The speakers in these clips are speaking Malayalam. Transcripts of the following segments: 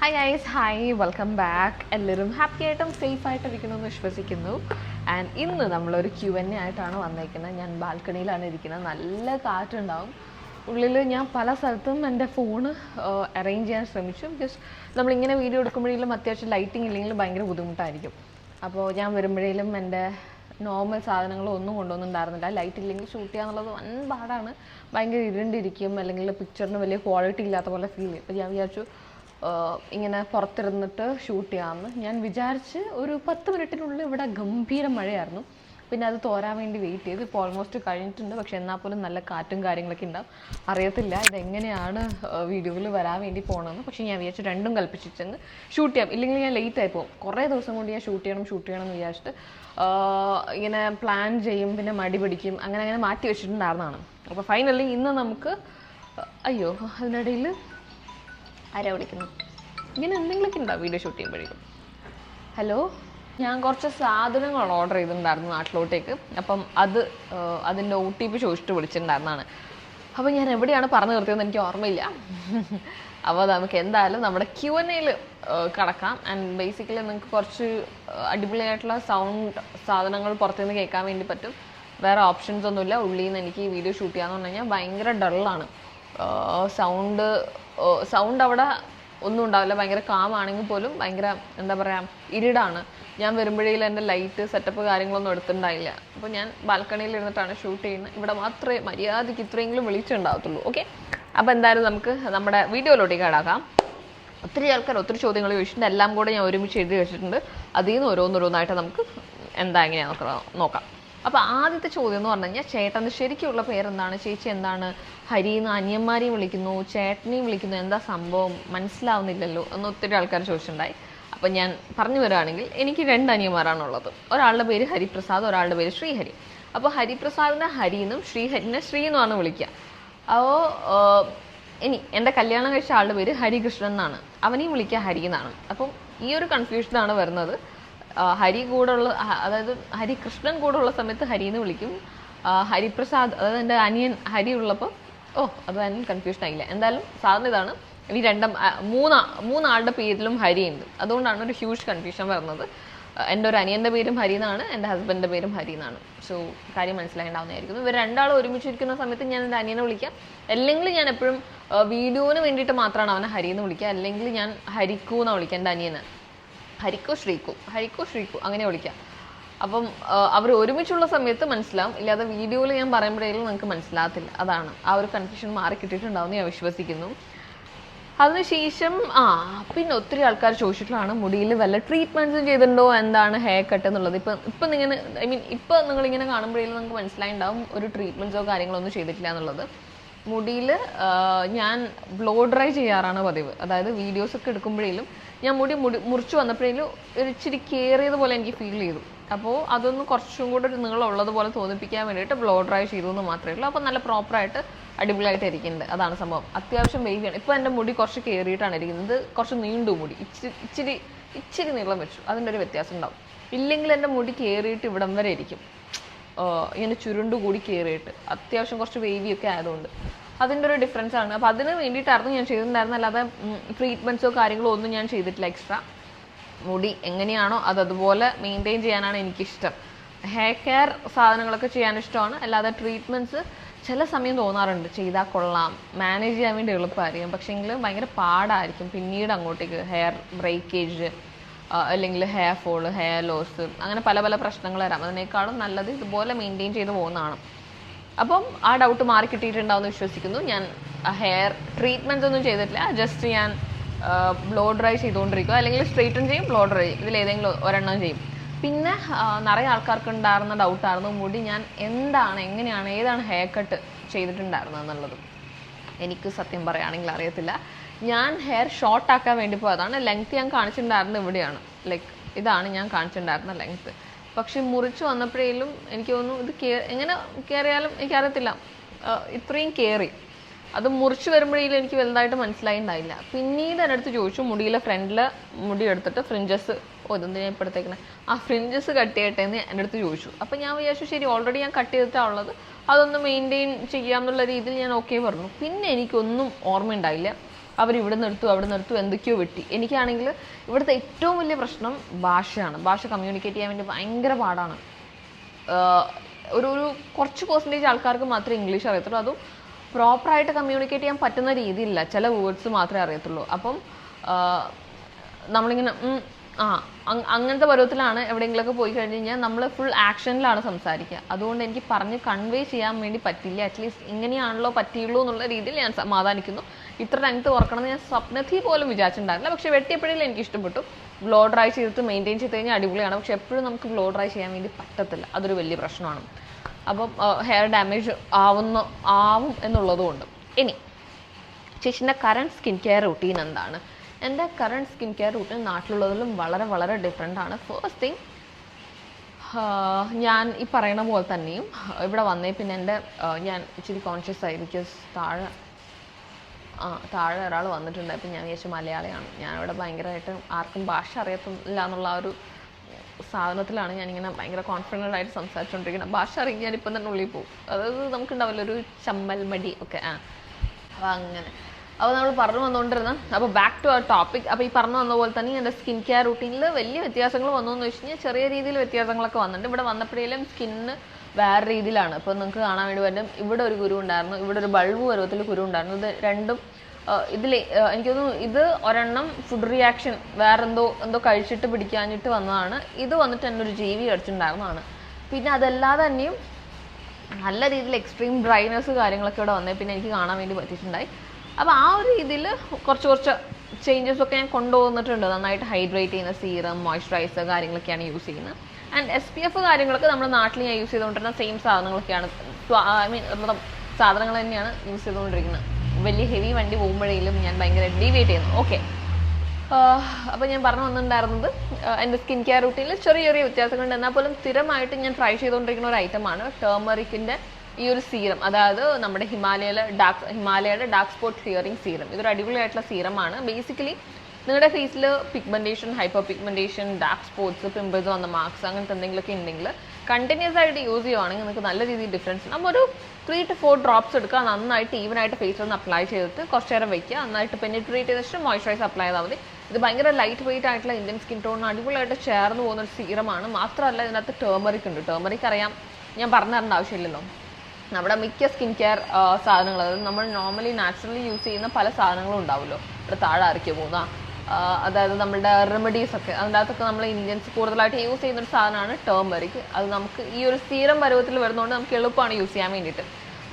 Hi guys hi welcome back എല്ലാവരും ഹാപ്പി ആയിട്ടും സേഫ് ആയിട്ട് ഇരിക്കണമെന്ന് വിശ്വസിക്കുന്നു. ആൻഡ് ഇന്ന് നമ്മളൊരു ക്യു എൻ ആയിട്ടാണ് വന്നേക്കുന്നത്. ഞാൻ ബാൽക്കണിയിലാണ് ഇരിക്കുന്നത്. നല്ല കാറ്റുണ്ടാവും. ഉള്ളിൽ ഞാൻ പല സ്ഥലത്തും എന്റെ ഫോണ് അറേഞ്ച് ചെയ്യാൻ ശ്രമിച്ചു. ബിക്കോസ് നമ്മളിങ്ങനെ വീഡിയോ എടുക്കുമ്പോഴേലും അത്യാവശ്യം ലൈറ്റിംഗ് ഇല്ലെങ്കിൽ ഭയങ്കര ബുദ്ധിമുട്ടായിരിക്കും. അപ്പോൾ ഞാൻ വരുമ്പോഴേലും എന്റെ നോർമൽ സാധനങ്ങളോ ഒന്നും കൊണ്ടുവന്നിട്ടുണ്ടായിരുന്നില്ല. ലൈറ്റ് ഇല്ലെങ്കിൽ ഷൂട്ട് ചെയ്യാന്നുള്ളത് വൻ പാടാണ്. ഭയങ്കര ഇരുണ്ടിരിക്കും. അല്ലെങ്കിൽ പിക്ചറിന് വലിയ ക്വാളിറ്റി ഇല്ലാത്ത പോലെ ഫീൽ ചെയ്യും. അപ്പോൾ ഞാൻ വിചാരിച്ചു ഇങ്ങനെ പുറത്തിരുന്നിട്ട് ഷൂട്ട് ചെയ്യാമെന്ന്. ഞാൻ വിചാരിച്ച് ഒരു പത്ത് മിനിറ്റിനുള്ളിൽ ഇവിടെ ഗംഭീര മഴയായിരുന്നു. പിന്നെ അത് തോരാൻ വേണ്ടി വെയിറ്റ് ചെയ്ത്. ഇപ്പോൾ ഓൾമോസ്റ്റ് കഴിഞ്ഞിട്ടുണ്ട്. പക്ഷെ എന്നാൽ പോലും നല്ല കാറ്റും കാര്യങ്ങളൊക്കെ ഉണ്ടാവും. അറിയത്തില്ല ഇതെങ്ങനെയാണ് വീഡിയോയിൽ വരാൻ വേണ്ടി പോകണമെന്ന് പക്ഷെ ഞാൻ വിചാരിച്ചു രണ്ടും കൽപ്പിച്ചിട്ടങ്ങ് ഷൂട്ട് ചെയ്യാം. ഇല്ലെങ്കിൽ ഞാൻ ലേറ്റ് ആയി പോകും. കുറേ ദിവസം കൊണ്ട് ഞാൻ ഷൂട്ട് ചെയ്യണം ഷൂട്ട് ചെയ്യണം എന്ന് വിചാരിച്ചിട്ട് ഇങ്ങനെ പ്ലാൻ ചെയ്യും പിന്നെ മടി പിടിക്കും അങ്ങനെ അങ്ങനെ മാറ്റി വെച്ചിട്ടുണ്ടായിരുന്നതാണ്. അപ്പോൾ ഫൈനലി ഇന്ന് നമുക്ക് അയ്യോ അതിനിടയിൽ ആരാ വിളിക്കുന്നു ഇങ്ങനെ എന്തെങ്കിലുമൊക്കെ ഉണ്ടാവും വീഡിയോ ഷൂട്ട് ചെയ്യുമ്പോഴേക്കും? ഹലോ ഞാൻ കുറച്ച് സാധനങ്ങൾ ഓർഡർ ചെയ്തിട്ടുണ്ടായിരുന്നു നാട്ടിലോട്ടേക്ക്. അപ്പം അത് അതിന്റെ ഒ ടി പി ചോദിച്ചിട്ട് വിളിച്ചിട്ടുണ്ടായിരുന്നതാണ് അപ്പം ഞാൻ എവിടെയാണ് പറഞ്ഞു നിർത്തിയതെന്ന് എനിക്ക് ഓർമ്മയില്ല. അപ്പോൾ നമുക്ക് എന്തായാലും നമ്മുടെ ക്യു എൻ എയിൽ കടക്കാം. ആൻഡ് ബേസിക്കലി നിങ്ങൾക്ക് കുറച്ച് അടിപൊളിയായിട്ടുള്ള സൗണ്ട് സാധനങ്ങൾ പുറത്തുനിന്ന് കേൾക്കാൻ വേണ്ടി പറ്റും. വേറെ ഓപ്ഷൻസ് ഒന്നുമില്ല. ഉള്ളിൽ നിന്ന് എനിക്ക് വീഡിയോ ഷൂട്ട് ചെയ്യാന്ന് പറഞ്ഞു കഴിഞ്ഞാൽ ഭയങ്കര ഡള്ളാണ് സൗണ്ട് സൗണ്ട് അവിടെ ഒന്നും ഉണ്ടാവില്ല. ഭയങ്കര കാമാണെങ്കിൽ പോലും ഭയങ്കര എന്താ പറയുക ഇരുടാണ്. ഞാൻ വരുമ്പോഴേലും എന്റെ ലൈറ്റ് സെറ്റപ്പ് കാര്യങ്ങളൊന്നും എടുത്തിട്ടുണ്ടായില്ല. അപ്പോൾ ഞാൻ ബാൽക്കണിയിൽ ഇരുന്നിട്ടാണ് ഷൂട്ട് ചെയ്യുന്നത്. ഇവിടെ മാത്രമേ മര്യാദയ്ക്ക് ഇത്രയെങ്കിലും വിളിച്ചിട്ടുണ്ടാവത്തുള്ളൂ ഓക്കെ അപ്പോൾ എന്തായാലും നമുക്ക് നമ്മുടെ വീഡിയോയിലോട്ടേക്ക് കടാക്കാം. ഒത്തിരി ആൾക്കാർ ഒത്തിരി ചോദ്യങ്ങൾ ചോദിച്ചിട്ടുണ്ട്. എല്ലാം കൂടെ ഞാൻ ഒരുമിച്ച് എഴുതി വെച്ചിട്ടുണ്ട്. അതിൽ നിന്ന് ഓരോന്നോരോന്നായിട്ട് നമുക്ക് എന്താ എങ്ങനെയാണെന്ന് നോക്കാം. അപ്പോൾ ആദ്യത്തെ ചോദ്യം എന്ന് പറഞ്ഞു കഴിഞ്ഞാൽ ചേട്ടന്റെ ശരിക്കുള്ള പേരെന്താണ്? ചേച്ചി എന്താണ്? ഹരി എന്ന് അനിയന്മാരെയും വിളിക്കുന്നു ചേട്ടനെയും വിളിക്കുന്നു. എന്താ സംഭവം? മനസ്സിലാവുന്നില്ലല്ലോ എന്ന് ഒത്തിരി ആൾക്കാർ ചോദിച്ചിട്ടുണ്ടായി. അപ്പം ഞാൻ പറഞ്ഞു വരികയാണെങ്കിൽ എനിക്ക് രണ്ട് അനിയന്മാരാണുള്ളത്. ഒരാളുടെ പേര് ഹരിപ്രസാദ് ഒരാളുടെ പേര് ശ്രീഹരി. അപ്പോൾ ഹരിപ്രസാദിനെ ഹരി എന്നും ശ്രീഹരിനെ ശ്രീ എന്നുമാണ് വിളിക്കുക. അപ്പോൾ ഇനി എന്റെ കല്യാണം കഴിച്ച ആളുടെ പേര് ഹരികൃഷ്ണൻ എന്നാണ്. അവനെയും വിളിക്കുക ഹരി എന്നാണ്. അപ്പം ഈ ഒരു കൺഫ്യൂഷനാണ് വരുന്നത്. ഹരി കൂടുള്ള അതായത് ഹരികൃഷ്ണൻ കൃഷ്ണൻ ഉള്ള സമയത്ത് ഹരി എന്ന് വിളിക്കും. ഹരിപ്രസാദ് അതായത് എന്റെ അനിയൻ ഹരി ഉള്ളപ്പോൾ ഓ അത് തന്നെ കൺഫ്യൂഷൻ ആയില്ല. എന്തായാലും സാധാരണ ഇതാണ്. ഇനി രണ്ടും മൂന്ന് മൂന്നാ മൂന്നാളുടെ പേരിലും ഹരി ഉണ്ട്. അതുകൊണ്ടാണ് ഒരു ഹ്യൂജ് കൺഫ്യൂഷൻ വരുന്നത്. എന്റെ ഒരു അനിയന്റെ പേരും ഹരി എന്നാണ് എന്റെ ഹസ്ബൻഡിന്റെ പേരും ഹരി എന്നാണ്. സോ കാര്യം മനസ്സിലാക്കേണ്ടാവുന്നതായിരിക്കും ഇവർ രണ്ടാളും ഒരുമിച്ചിരിക്കുന്ന സമയത്ത് ഞാൻ എന്റെ അനിയനെ വിളിക്കാം. അല്ലെങ്കിൽ ഞാൻ എപ്പോഴും വീഡിയോന് വേണ്ടിയിട്ട് മാത്രമാണ് അവനെ ഹരി എന്ന് വിളിക്കുക. അല്ലെങ്കിൽ ഞാൻ ഹരിക്കു എന്നാണ് വിളിക്കുക എന്റെ അനിയനെ. ഹരിക്കോ ശ്രീക്കു ഹരിക്കോ ശ്രീക്കു അങ്ങനെ വിളിക്കാം. അപ്പം അവർ ഒരുമിച്ചുള്ള സമയത്ത് മനസ്സിലാവും. ഇല്ലാതെ വീഡിയോയിൽ ഞാൻ പറയുമ്പോഴേലും നിങ്ങൾക്ക് മനസ്സിലാകത്തില്ല. അതാണ്. ആ ഒരു കൺഫ്യൂഷൻ മാറി കിട്ടിയിട്ടുണ്ടാവും ഞാൻ വിശ്വസിക്കുന്നു. അതിനുശേഷം ആ പിന്നെ ഒത്തിരി ആൾക്കാർ ചോദിച്ചിട്ടുള്ളതാണ് മുടിയിൽ വല്ല ട്രീറ്റ്മെന്റ്സും ചെയ്തിട്ടുണ്ടോ? എന്താണ് ഹെയർ കട്ട് എന്നുള്ളത്. ഇപ്പം ഇപ്പം നിങ്ങൾ ഐ മീൻ ഇപ്പം നിങ്ങളിങ്ങനെ കാണുമ്പോഴേലും നിങ്ങൾക്ക് മനസ്സിലായിണ്ടാവും ഒരു ട്രീറ്റ്മെന്റ്സോ കാര്യങ്ങളോ ഒന്നും ചെയ്തിട്ടില്ല എന്നുള്ളത്. മുടിയിൽ ഞാൻ ബ്ലോ ഡ്രൈ ചെയ്യാറാണ് പതിവ്. അതായത് വീഡിയോസ് ഒക്കെ എടുക്കുമ്പോഴേലും ഞാൻ മുടി മുടി മുറിച്ച് വന്നപ്പോഴേലും ഒരു ഇച്ചിരി കയറിയത് പോലെ എനിക്ക് ഫീൽ ചെയ്തു. അപ്പോൾ അതൊന്ന് കുറച്ചും കൂടെ ഒരു നീളമുള്ളത് പോലെ തോന്നിപ്പിക്കാൻ വേണ്ടിയിട്ട് ബ്ലോ ഡ്രൈ ചെയ്തു എന്ന് മാത്രമേ ഉള്ളൂ. അപ്പോൾ നല്ല പ്രോപ്പറായിട്ട് അടിപൊളിയായിട്ട് ഇരിക്കുന്നുണ്ട്. അതാണ് സംഭവം. അത്യാവശ്യം വേവിയാണ് ഇപ്പോൾ എന്റെ മുടി കുറച്ച് കയറിയിട്ടാണ് ഇരിക്കുന്നത്. കുറച്ച് നീണ്ടു മുടി. ഇച്ചിരി ഇച്ചിരി ഇച്ചിരി നീളം വെച്ചു. അതിന്റെ ഒരു വ്യത്യാസം ഉണ്ടാവും. ഇല്ലെങ്കിൽ എന്റെ മുടി കയറിയിട്ട് ഇവിടം വരെ ഇരിക്കും. ഇങ്ങനെ ചുരുണ്ടു കൂടി കയറിയിട്ട് അത്യാവശ്യം കുറച്ച് വേവിയൊക്കെ ആയതുകൊണ്ട്. അതിന്റെ ഒരു ഡിഫറൻസ് ആണ്. അപ്പോൾ അതിന് വേണ്ടിയിട്ടായിരുന്നു ഞാൻ ചെയ്തിട്ടുണ്ടായിരുന്നത്. അല്ലാതെ ട്രീറ്റ്മെന്റ്സോ കാര്യങ്ങളോ ഒന്നും ഞാൻ ചെയ്തിട്ടില്ല എക്സ്ട്രാ മുടി എങ്ങനെയാണോ അത് അതുപോലെ മെയിന്റെയിൻ ചെയ്യാനാണ് എനിക്കിഷ്ടം. ഹെയർ കെയർ സാധനങ്ങളൊക്കെ ചെയ്യാൻ ഇഷ്ടമാണ്. അല്ലാതെ ട്രീറ്റ്മെന്റ്സ് ചില സമയം തോന്നാറുണ്ട്. ചെയ്താൽ കൊള്ളാം. മാനേജ് ചെയ്യാൻ വേണ്ടി എളുപ്പമായിരിക്കും. പക്ഷേങ്കിൽ ഭയങ്കര പാടായിരിക്കും. പിന്നീട് അങ്ങോട്ടേക്ക് ഹെയർ ബ്രേക്കേജ് അല്ലെങ്കിൽ ഹെയർ ഫോൾ ഹെയർ ലോസ് അങ്ങനെ പല പല പ്രശ്നങ്ങൾ വരാം. അതിനേക്കാളും നല്ലത് ഇതുപോലെ മെയിന്റെയിൻ ചെയ്ത് പോകുന്നതാണ്. അപ്പം ആ ഡൗട്ട് മാറി കിട്ടിയിട്ടുണ്ടാവുമെന്ന് വിശ്വസിക്കുന്നു. ഞാൻ ഹെയർ ട്രീറ്റ്മെന്റ് ഒന്നും ചെയ്തിട്ടില്ല. ജസ്റ്റ് ഞാൻ ബ്ലോ ഡ്രൈ ചെയ്തുകൊണ്ടിരിക്കുക. അല്ലെങ്കിൽ സ്ട്രെയിറ്റൻ ചെയ്യും ബ്ലോ ഡ്രൈ ഏതെങ്കിലും ഒരെണ്ണം ചെയ്യും. പിന്നെ നിറയെ ആൾക്കാർക്ക് ഉണ്ടായിരുന്ന ഡൗട്ടായിരുന്നു മുടി ഞാൻ എന്താണ് എങ്ങനെയാണ് ഏതാണ് ഹെയർ കട്ട് ചെയ്തിട്ടുണ്ടായിരുന്നത് എന്നുള്ളത്. എനിക്ക് സത്യം പറയുകയാണെങ്കിൽ അറിയത്തില്ല. ഞാൻ ഹെയർ ഷോർട്ടാക്കാൻ വേണ്ടി പോയതാണ്. ലെങ്ത് ഞാൻ കാണിച്ചിട്ടുണ്ടായിരുന്നത് ഇവിടെയാണ്. ലൈക്ക് ഇതാണ് ഞാൻ കാണിച്ചിട്ടുണ്ടായിരുന്ന ലെങ്ത് പക്ഷെ മുറിച്ച് വന്നപ്പോഴേലും എനിക്ക് തോന്നുന്നു ഇത് കേ എങ്ങനെ കയറിയാലും എനിക്കറിയത്തില്ല. ഇത്രയും കയറി അത് മുറിച്ച് വരുമ്പോഴേലും എനിക്ക് വലുതായിട്ട് മനസ്സിലായിണ്ടായില്ല. പിന്നീട് എന്റെ അടുത്ത് ചോദിച്ചു മുടിയിലെ ഫ്രണ്ടിൽ മുടി എടുത്തിട്ട് ഫ്രിഞ്ചസ് ഓ ഇതെന്തിനാ ഇപ്പോൾ എടുത്തേക്കണേ ആ ഫ്രിഞ്ചസ് കട്ട് ചെയ്യട്ടെ എന്ന് എന്റെ അടുത്ത് ചോദിച്ചു. അപ്പോൾ ഞാൻ വിചാരിച്ചു ശരി ഓൾറെഡി ഞാൻ കട്ട് ചെയ്തിട്ടാണുള്ളത് അതൊന്ന് മെയിന്റെയിൻ ചെയ്യാമെന്നുള്ള രീതിയിൽ ഞാൻ ഓക്കെ പറഞ്ഞു. പിന്നെ എനിക്കൊന്നും ഓർമ്മയുണ്ടായില്ല. അവർ ഇവിടെ നിർത്തും അവിടെ നിർത്തും എന്തൊക്കെയോ വെട്ടി. എനിക്കാണെങ്കിൽ ഇവിടുത്തെ ഏറ്റവും വലിയ പ്രശ്നം ഭാഷയാണ്. ഭാഷ കമ്മ്യൂണിക്കേറ്റ് ചെയ്യാൻ വേണ്ടി ഭയങ്കര പാടാണ്. ഒരു ഒരു കുറച്ച് പെർസെന്റേജ് ആൾക്കാർക്ക് മാത്രമേ ഇംഗ്ലീഷ് അറിയത്തുള്ളൂ. അതും പ്രോപ്പറായിട്ട് കമ്മ്യൂണിക്കേറ്റ് ചെയ്യാൻ പറ്റുന്ന രീതിയില്ല ചില വേർഡ്സ് മാത്രമേ അറിയത്തുള്ളൂ. അപ്പം നമ്മളിങ്ങനെ ആ അങ്ങനത്തെ പരുവത്തിലാണ് എവിടെയെങ്കിലുമൊക്കെ പോയി കഴിഞ്ഞ് കഴിഞ്ഞാൽ നമ്മൾ ഫുൾ ആക്ഷനിലാണ് സംസാരിക്കുക. അതുകൊണ്ട് എനിക്ക് പറഞ്ഞ് കൺവേ ചെയ്യാൻ വേണ്ടി പറ്റില്ല. അറ്റ്ലീസ്റ്റ് ഇങ്ങനെയാണല്ലോ പറ്റിയുള്ളൂ എന്നുള്ള രീതിയിൽ ഞാൻ സമാധാനിക്കുന്നു. ഇത്ര ലെങ്ത് എന്ന് ഞാൻ സ്വപ്നത്തിൽ പോലും വിചാരിച്ചിട്ടുണ്ടായിരുന്നില്ല. പക്ഷേ വെട്ടിയപ്പോഴേ എനിക്ക് ഇഷ്ടപ്പെട്ടു. ബ്ലോ ഡ്രൈ ചെയ്തിട്ട് മെയിന്റെയിൻ ചെയ്ത് കഴിഞ്ഞാൽ അടിപൊളിയാണ്. പക്ഷെ എപ്പോഴും നമുക്ക് ബ്ലോ ഡ്രൈ ചെയ്യാൻ വേണ്ടി പറ്റത്തില്ല. അതൊരു വലിയ പ്രശ്നമാണ്. അപ്പം ഹെയർ ഡാമേജ് ആവുന്ന ആവും എന്നുള്ളതുകൊണ്ട്. ഇനി ചേച്ചിന്റെ കറണ്ട് സ്കിൻ കെയർ റൂട്ടീൻ എന്താണ്? എന്റെ കറണ്ട് സ്കിൻ കെയർ റൂട്ടീൻ നാട്ടിലുള്ളതിലും വളരെ വളരെ ഡിഫറെന്റ് ആണ്. ഫസ്റ്റ് തിങ് ഞാൻ ഈ പറയണ പോലെ തന്നെയും ഇവിടെ വന്നേ പിന്നെ എന്റെ ഞാൻ ഇച്ചിരി കോൺഷ്യസ് ആയി ബിക്കോസ് താഴെ ആ താഴെ ഒരാൾ വന്നിട്ടുണ്ട്. അപ്പം ഞാൻ വിചാരിച്ചു മലയാളിയാണ്. ഞാനിവിടെ ഭയങ്കരമായിട്ട് ആർക്കും ഭാഷ അറിയത്തില്ല എന്നുള്ള ആ ഒരു സാധനത്തിലാണ് ഞാനിങ്ങനെ ഭയങ്കര കോൺഫിഡന്റ് ആയിട്ട് സംസാരിച്ചുകൊണ്ടിരിക്കുന്നത് ഭാഷ അറിയാൻ ഇപ്പം തന്നെ ഉള്ളിൽ പോകും അതായത് നമുക്കുണ്ടാവില്ല ഒരു ചമ്മൽ മടി ഒക്കെ. ആ അപ്പോൾ അങ്ങനെ. അപ്പോൾ നമ്മൾ പറഞ്ഞു വന്നുകൊണ്ടിരുന്ന അപ്പോൾ ബാക്ക് ടു അവർ ടോപ്പിക് അപ്പോൾ ഈ പറഞ്ഞു വന്ന പോലെ തന്നെ എന്റെ സ്കിൻ കെയർ റൂട്ടീനിൽ വലിയ വ്യത്യാസങ്ങൾ വന്നു എന്ന് വെച്ച് കഴിഞ്ഞാൽ ചെറിയ രീതിയിൽ വ്യത്യാസങ്ങളൊക്കെ വന്നിട്ടുണ്ട്. ഇവിടെ വന്നപ്പോഴേലും സ്കിന്നിന് വേറെ രീതിയിലാണ്. ഇപ്പോൾ നിങ്ങൾക്ക് കാണാൻ വേണ്ടി പറ്റും ഇവിടെ ഒരു കുരു ഉണ്ടായിരുന്നു ഇവിടെ ഒരു ബൾബ് പരുവത്തിൽ കുരു ഉണ്ടായിരുന്നു. ഇത് രണ്ടും ഇതിൽ എനിക്ക് തോന്നുന്നു ഇത് ഒരെണ്ണം ഫുഡ് റിയാക്ഷൻ വേറെന്തോ എന്തോ കഴിച്ചിട്ട് പിടിക്കാഞ്ഞിട്ട് വന്നതാണ്. ഇത് വന്നിട്ട് എന്നൊരു ജീവി കഴിച്ചിട്ടുണ്ടായിരുന്നതാണ് പിന്നെ അതല്ലാതെ തന്നെയും നല്ല രീതിയിൽ എക്സ്ട്രീം ഡ്രൈനെസ് കാര്യങ്ങളൊക്കെ ഇവിടെ വന്നേ പിന്നെ എനിക്ക് കാണാൻ വേണ്ടി പറ്റിയിട്ടുണ്ടായി. അപ്പോൾ ആ ഒരു രീതിയിൽ കുറച്ച് കുറച്ച് ചേഞ്ചസ് ഒക്കെ ഞാൻ കൊണ്ടുവന്നിട്ടുണ്ട്. നന്നായിട്ട് ഹൈഡ്രേറ്റ് ചെയ്യുന്ന സീറം മോയ്സ്ചറൈസർ കാര്യങ്ങളൊക്കെയാണ് യൂസ് ചെയ്യുന്നത്. ആൻഡ് എസ് പി എഫ് കാര്യങ്ങളൊക്കെ നമ്മുടെ നാട്ടിൽ ഞാൻ യൂസ് ചെയ്തുകൊണ്ടിരുന്ന സെയിം സാധനങ്ങളൊക്കെയാണ്. ഐ മീൻ സാധനങ്ങൾ തന്നെയാണ് യൂസ് ചെയ്തുകൊണ്ടിരിക്കുന്നത്. വലിയ ഹെവി വണ്ടി പോകുമ്പോഴേലും ഞാൻ ഭയങ്കര ഡീവിയേറ്റ് ചെയ്യുന്നു. ഓക്കെ അപ്പോൾ ഞാൻ പറഞ്ഞു വന്നിട്ടുണ്ടായിരുന്നത് എന്റെ സ്കിൻ കെയർ റൂട്ടീനിൽ ചെറിയ ചെറിയ വ്യത്യാസങ്ങളുണ്ട് എന്നാൽ പോലും സ്ഥിരമായിട്ട് ഞാൻ ട്രൈ ചെയ്തുകൊണ്ടിരിക്കുന്ന ഒരു ഐറ്റമാണ് ടേമറിക്കിന്റെ ഈ ഒരു സീറം അതായത് നമ്മുടെ ഹിമാലയയിലെ ഡാർക്ക് ഹിമാലയയുടെ ഡാർക്ക് സ്പോട്ട് ക്ലിയറിംഗ് സീറം ഇതൊരു അടിപൊളിയായിട്ടുള്ള സീറമാണ് ബേസിക്കലി നിങ്ങളുടെ ഫേസിൽ pigmentation hyper pigmentation dark spots pimples വന്ന മാർക്സ് അങ്ങനത്തെ എന്തെങ്കിലുമൊക്കെ ഉണ്ടെങ്കിൽ കണ്ടിന്യൂസ് ആയിട്ട് യൂസ് ചെയ്യുവാണെങ്കിൽ നിങ്ങൾക്ക് നല്ല രീതിയിൽ ഡിഫറൻസ് നമ്മൾ ഒരു ത്രീ ടു ഫോർ ഡ്രോപ്സ് എടുക്കുക. നന്നായിട്ട് ഈവൻ ആയിട്ട് ഫേസിൽ ഒന്ന് അപ്ലൈ ചെയ്തിട്ട് കുറച്ച് നേരം വയ്ക്കുക നന്നായിട്ട് പെനിട്രേറ്റ് ചെയ്തിട്ട് മോയ്സ്ചറൈസ് അപ്ലൈ ചെയ്താൽ മതി. ഇത് ഭയങ്കര ലൈറ്റ് വെയിറ്റ് ആയിട്ടുള്ള ഇന്ത്യൻ സ്കിൻ ടോണിന് അടിപൊളിയായിട്ട് ചേർന്ന് പോകുന്ന ഒരു സീറമാണ് മാത്രമല്ല ഇതിനകത്ത് ടേമറിക് ഉണ്ട്. ടേമറിക് അറിയാം. ഞാൻ പറഞ്ഞു തരേണ്ട ആവശ്യമില്ലല്ലോ. നമ്മുടെ മിക്ക സ്കിൻ കെയർ സാധനങ്ങൾ അതായത് നമ്മൾ നോർമലി നാച്ചുറലി യൂസ് ചെയ്യുന്ന പല സാധനങ്ങളും ഉണ്ടാവുമല്ലോ. ഇവിടെ താഴെ അരയ്ക്ക് പോകുന്ന അതായത് നമ്മുടെ റെമഡീസ് ഒക്കെ. അതിന്റെ അകത്തൊക്കെ നമ്മൾ ഇന്ത്യൻസ് കൂടുതലായിട്ട് യൂസ് ചെയ്യുന്ന ഒരു സാധനമാണ് ടേമറിക് അത് നമുക്ക് ഈ ഒരു സീറം പരുവത്തിൽ വരുന്നതുകൊണ്ട് നമുക്ക് എളുപ്പമാണ് യൂസ് ചെയ്യാൻ വേണ്ടിയിട്ട്.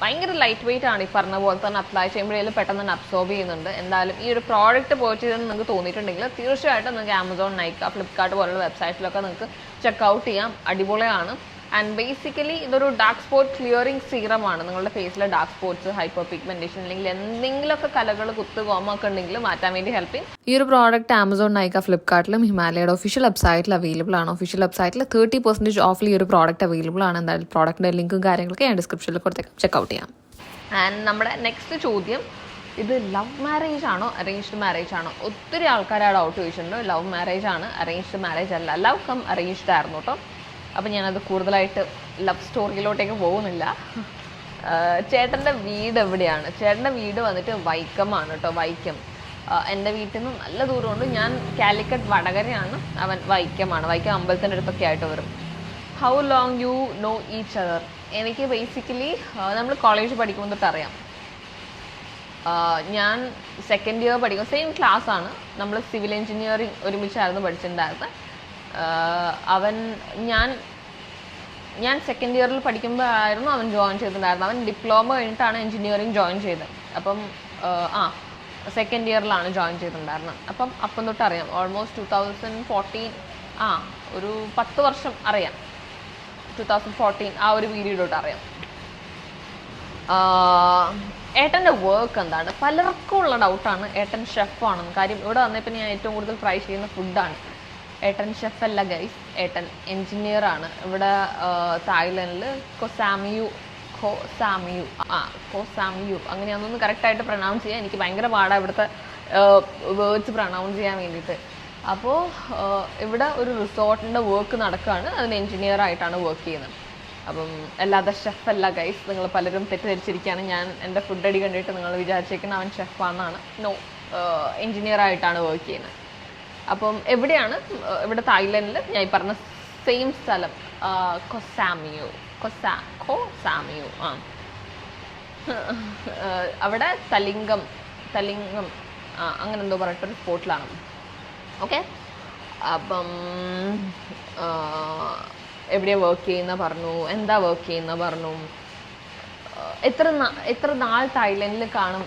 ഭയങ്കര ലൈറ്റ് വെയിറ്റ് ആണ് ഈ പറഞ്ഞ പോലെ തന്നെ അപ്ലൈ ചെയ്യുമ്പോഴേലും പെട്ടെന്ന് തന്നെ അബ്സോർബ് ചെയ്യുന്നുണ്ട്. എന്തായാലും ഈ ഒരു പ്രോഡക്റ്റ് പർച്ചേസ് ചെയ്തെന്ന് നിങ്ങൾക്ക് തോന്നിയിട്ടുണ്ടെങ്കിൽ തീർച്ചയായിട്ടും നിങ്ങൾക്ക് ആമസോൺ നൈക്ക ഫ്ലിപ്കാർട്ട് പോലുള്ള വെബ്സൈറ്റിലൊക്കെ നിങ്ങൾക്ക് ചെക്ക് ഔട്ട് ചെയ്യാം. അടിപൊളിയാണ്. ആൻഡ് ബേസിക്കലി ഇതൊരു ഡാർക്ക് സ്പോട്ട് ക്ലിയറിംഗ് സീറമാണ് നിങ്ങളുടെ ഫേസിലെ ഡാർക്ക് സ്പോട്ട്സ് ഹൈപ്പർ പിഗ്മെന്റേഷൻ അല്ലെങ്കിൽ എന്തെങ്കിലുമൊക്കെ കലകൾ കുത്ത് കോമൊക്കെ ഉണ്ടെങ്കിൽ മാറ്റാൻ വേണ്ടി ഹെൽപ്പ് ചെയ്യും. ഈ ഒരു പ്രോഡക്റ്റ് ആമസോൺ നൈക്ക ഫ്ലിപ്കാർട്ടിലും ഹിമാലയയുടെ ഒഫീഷ്യൽ വെബ്സൈറ്റിൽ അവൈലബിൾ ആണ്. ഒഫീഷ്യൽ വെബ്സൈറ്റിൽ തേർട്ടി പെർസെന്റേജ് ഓഫിൽ ഈ ഒരു പ്രോഡക്റ്റ് അവൈലബിൾ ആണ്. എന്തായാലും പ്രോഡക്റ്റിന്റെ ലിങ്കും കാര്യങ്ങളൊക്കെ ഞാൻ ഡിസ്ക്രിപ്ഷനിൽ കൊടുത്തേക്കാം. ചെക്കൗട്ട് ചെയ്യാം. ആൻഡ് നമ്മുടെ നെക്സ്റ്റ് ചോദ്യം ഇത് ലവ് മാരേജ് ആണോ അറേഞ്ച്ഡ് മാരേജ് ആണോ? ഒത്തിരി ആൾക്കാർ ആ ഡൗട്ട് ചോദിച്ചിട്ടുണ്ട്. ലവ് മാരേജ് ആണ് അറേഞ്ച്ഡ് മാരേജ് അല്ല. ലവ് കം അറേഞ്ച്ഡ് ആയിരുന്നു കേട്ടോ അപ്പം ഞാനത് കൂടുതലായിട്ട് ലവ് സ്റ്റോറിയിലോട്ടേക്ക് പോകുന്നില്ല. ചേട്ടന്റെ വീട് എവിടെയാണ്? ചേട്ടന്റെ വീട് വന്നിട്ട് വൈക്കമാണ് കേട്ടോ വൈക്കം. എന്റെ വീട്ടിൽ നിന്ന് നല്ല ദൂരമുണ്ട്. ഞാൻ കാലിക്കറ്റ് വടകരയാണ്. അവൻ വൈക്കമാണ്. വൈക്കം അമ്പലത്തിന്റെ അടുത്തൊക്കെ ആയിട്ട് വരും. How long you know each other എനിക്ക് ബേസിക്കലി നമ്മൾ കോളേജ് പഠിക്കുമ്പോൾ തൊട്ട് അറിയാം. ഞാൻ സെക്കൻഡ് ഇയർ പഠിക്കും സെയിം ക്ലാസ് ആണ്. നമ്മൾ സിവിൽ എഞ്ചിനീയറിംഗ് ഒരുമിച്ചായിരുന്നു പഠിച്ചിട്ടുണ്ടായിരുന്നത് അവൻ ഞാൻ ഞാൻ സെക്കൻഡ് ഇയറിൽ പഠിക്കുമ്പോഴായിരുന്നു അവൻ ജോയിൻ ചെയ്തിട്ടുണ്ടായിരുന്നത്. അവൻ ഡിപ്ലോമ കഴിഞ്ഞിട്ടാണ് എഞ്ചിനീയറിംഗ് ജോയിൻ ചെയ്തത്. അപ്പം ആ സെക്കൻഡ് ഇയറിലാണ് ജോയിൻ ചെയ്തിട്ടുണ്ടായിരുന്നത്. അപ്പം അപ്പം തൊട്ട് അറിയാം. ഓൾമോസ്റ്റ് ടു തൗസൻഡ് ഫോർട്ടീൻ ആ ഒരു പത്ത് വർഷം അറിയാം. ടു തൗസൻഡ് ഫോർട്ടീൻ ആ ഒരു പീരീഡ് തൊട്ട് അറിയാം. ഏട്ടന്റെ വർക്ക് എന്താണ്? പലർക്കും ഉള്ള ഡൗട്ടാണ് ഏട്ടൻ ഷെഫാണെന്ന് കാര്യം ഇവിടെ വന്നപ്പോൾ ഞാൻ ഏറ്റവും കൂടുതൽ ട്രൈ ചെയ്യുന്ന ഫുഡാണ് ഏട്ടൻ ഷെഫല്ല ഗൈസ്. ഏട്ടൻ എൻജിനീയർ ആണ്. ഇവിടെ തായ്ലൻഡിൽ കൊസാമിയു കൊസാമിയു ആ കൊസാമിയു. കറക്റ്റ് കറക്റ്റായിട്ട് പ്രൊണൗൺസ് ചെയ്യാൻ എനിക്ക് ഭയങ്കര പാടാണ് ഇവിടുത്തെ വേർഡ്സ് പ്രൊണൗൺസ് ചെയ്യാൻ വേണ്ടിയിട്ട്. അപ്പോൾ ഇവിടെ ഒരു റിസോർട്ടിന്റെ വർക്ക് നടക്കുകയാണ് അതിന് എൻജിനീയർ ആയിട്ടാണ് വർക്ക് ചെയ്യുന്നത്. അപ്പം അല്ലാതെ ഷെഫല്ല ഗൈസ് നിങ്ങൾ പലരും തെറ്റിദ്ധരിച്ചിരിക്കുകയാണ് ഞാൻ എന്റെ ഫുഡ് അടി കണ്ടിട്ട് നിങ്ങൾ വിചാരിച്ചേക്കുന്ന അവൻ ഷെഫാണെന്നാണ് നോ എഞ്ചിനീയർ ആയിട്ടാണ് വർക്ക് ചെയ്യുന്നത്. അപ്പം എവിടെയാണ് ഇവിടെ തായ്ലൻഡിൽ ഞാൻ ഈ പറഞ്ഞ സെയിം സ്ഥലം കൊസാമിയോ കൊസാ കൊസാമിയോ ആ. അവിടെ തലിംഗം തലിംഗം അങ്ങനെ എന്തോ പറഞ്ഞിട്ടൊരു സ്പോട്ടിലാണ്. ഓക്കെ? അപ്പം എവിടെയാണ് വർക്ക് ചെയ്യുന്ന പറഞ്ഞു എന്താ വർക്ക് ചെയ്യുന്ന പറഞ്ഞു. എത്ര എത്ര നാൾ തായ്ലൻഡിൽ കാണും?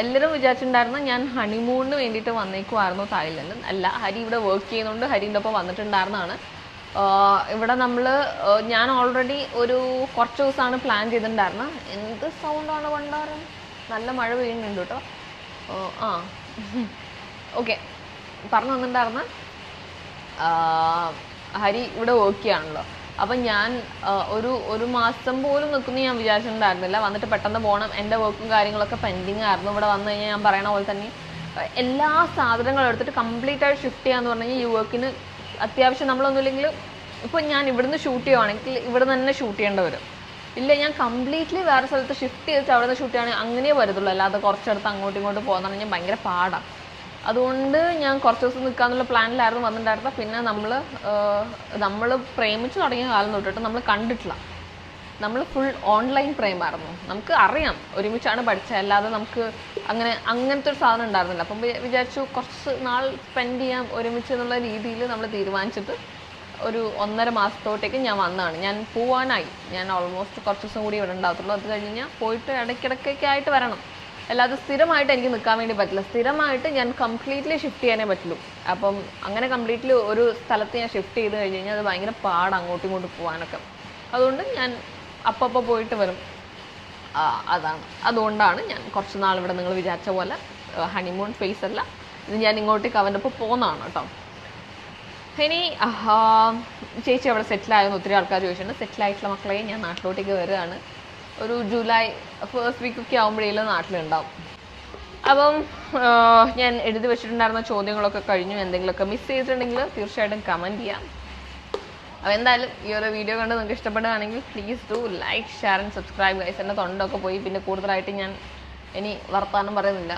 എല്ലാവരും വിചാരിച്ചിട്ടുണ്ടായിരുന്നു ഞാൻ ഹണിമൂണിന് വേണ്ടിയിട്ട് വന്നേക്കുമായിരുന്നു തായ്ലൻഡിൽ അല്ല ഹരി ഇവിടെ വർക്ക് ചെയ്യുന്നുണ്ട്. ഹരിന്റെ ഒപ്പം വന്നിട്ടുണ്ടായിരുന്നതാണ്. ഇവിടെ നമ്മൾ ഞാൻ ഓൾറെഡി ഒരു കുറച്ച് ദിവസമാണ് പ്ലാൻ ചെയ്തിട്ടുണ്ടായിരുന്നത്. എന്ത് സൗണ്ടാണ് പണ്ടാരം നല്ല മഴ പെയ്യുന്നുണ്ട് കേട്ടോ. ആ ഓക്കെ പറഞ്ഞു വന്നിട്ടുണ്ടായിരുന്ന ആഹ് ഹരി ഇവിടെ വർക്ക് ചെയ്യാണല്ലോ അപ്പം ഞാൻ ഒരു ഒരു മാസം പോലും നിൽക്കുന്നു ഞാൻ വിചാരിച്ചിട്ടുണ്ടായിരുന്നില്ല. വന്നിട്ട് പെട്ടെന്ന് പോകണം എന്റെ വർക്കും കാര്യങ്ങളൊക്കെ പെൻഡിങ് ആയിരുന്നു. ഇവിടെ വന്നു കഴിഞ്ഞാൽ ഞാൻ പറയണ പോലെ തന്നെ എല്ലാ സാധനങ്ങളും എടുത്തിട്ട് കംപ്ലീറ്റ് ആയിട്ട് ഷിഫ്റ്റ് ചെയ്യാന്ന് പറഞ്ഞു കഴിഞ്ഞാൽ ഈ വർക്കിന് അത്യാവശ്യം നമ്മളൊന്നുമില്ലെങ്കിൽ ഇപ്പോൾ ഞാൻ ഇവിടുന്ന് ഷൂട്ട് ചെയ്യുവാണെങ്കിൽ ഇവിടെ തന്നെ ഷൂട്ട് ചെയ്യേണ്ടി വരും. ഇല്ല ഞാൻ കംപ്ലീറ്റ്ലി വേറെ സ്ഥലത്ത് ഷിഫ്റ്റ് ചെയ്തിട്ട് അവിടെ നിന്ന് ഷൂട്ട് ചെയ്യുകയാണെങ്കിൽ അങ്ങനെ വരത്തുള്ളൂ. അല്ലാതെ കുറച്ചെടുത്ത് അങ്ങോട്ടും ഇങ്ങോട്ടും പോകുന്ന പറഞ്ഞാൽ ഭയങ്കര പാടാണ് അതുകൊണ്ട് ഞാൻ കുറച്ച് ദിവസം നിൽക്കാന്നുള്ള പ്ലാനിലായിരുന്നു വന്നിട്ടുണ്ടായിരുന്നത്. പിന്നെ നമ്മൾ നമ്മൾ പ്രേമിച്ചു തുടങ്ങിയ കാലം തൊട്ടിട്ട് നമ്മൾ കണ്ടിട്ടില്ല. നമ്മൾ ഫുൾ ഓൺലൈൻ പ്രേമായിരുന്നു. നമുക്ക് അറിയാം ഒരുമിച്ചാണ് പഠിച്ചത്. അല്ലാതെ നമുക്ക് അങ്ങനെ അങ്ങനത്തെ ഒരു സാധനം ഉണ്ടായിരുന്നില്ല. അപ്പം വിചാരിച്ചു കുറച്ച് നാൾ സ്പെൻഡ് ചെയ്യാം ഒരുമിച്ച് എന്നുള്ള രീതിയിൽ നമ്മൾ തീരുമാനിച്ചിട്ട് ഒരു ഒന്നര മാസത്തോട്ടേക്ക് ഞാൻ വന്നതാണ്. ഞാൻ പോവാനായി. ഞാൻ ഓൾമോസ്റ്റ് കുറച്ച് ദിവസം കൂടി ഇവിടെ ഉണ്ടാകത്തുള്ളൂ. അത് കഴിഞ്ഞാൽ പോയിട്ട് ഇടയ്ക്കിടയ്ക്കൊക്കെ ആയിട്ട് വരണം. അല്ലാതെ സ്ഥിരമായിട്ട് എനിക്ക് നിൽക്കാൻ വേണ്ടി പറ്റില്ല. സ്ഥിരമായിട്ട് ഞാൻ കംപ്ലീറ്റ്ലി ഷിഫ്റ്റ് ചെയ്യാനേ പറ്റുള്ളൂ. അപ്പം അങ്ങനെ കംപ്ലീറ്റ്ലി ഒരു സ്ഥലത്ത് ഞാൻ ഷിഫ്റ്റ് ചെയ്ത് കഴിഞ്ഞ് കഴിഞ്ഞാൽ അത് ഭയങ്കര പാടാണ് അങ്ങോട്ടും ഇങ്ങോട്ടും പോകാനൊക്കെ അതുകൊണ്ട് ഞാൻ അപ്പപ്പോൾ പോയിട്ട് വരും. അതാണ്. അതുകൊണ്ടാണ് ഞാൻ കുറച്ച് നാൾ ഇവിടെ നിങ്ങൾ വിചാരിച്ച പോലെ ഹണിമൂൺ ഫേസ് അല്ല. ഇത് ഞാൻ ഇങ്ങോട്ടേക്ക് അവന്റെ ഒപ്പം പോകുന്നതാണ് കേട്ടോ. ഇനി ചേച്ചി അവിടെ സെറ്റിലായെന്ന് ഒത്തിരി ആൾക്കാർ ചോദിച്ചിട്ടുണ്ട്. സെറ്റിലായിട്ടുള്ള മക്കളെ ഞാൻ നാട്ടിലോട്ടേക്ക് വരികയാണ്. ഒരു ജൂലൈ ഫസ്റ്റ് വീക്കൊക്കെ ആകുമ്പോഴേലും നാട്ടിലുണ്ടാവും. അപ്പം ഞാൻ എഴുതി വെച്ചിട്ടുണ്ടായിരുന്ന ചോദ്യങ്ങളൊക്കെ കഴിഞ്ഞു. എന്തെങ്കിലുമൊക്കെ മിസ് ചെയ്തിട്ടുണ്ടെങ്കിൽ തീർച്ചയായിട്ടും കമന്റ് ചെയ്യാം. അപ്പോൾ എന്തായാലും ഈ ഒരു വീഡിയോ കണ്ട് നിങ്ങൾക്ക് ഇഷ്ടപ്പെടുകയാണെങ്കിൽ please do like share and subscribe guys എന്റെ തൊണ്ടൊക്കെ പോയി. പിന്നെ കൂടുതലായിട്ട് ഞാൻ ഇനി വർത്താനം പറയുന്നില്ല.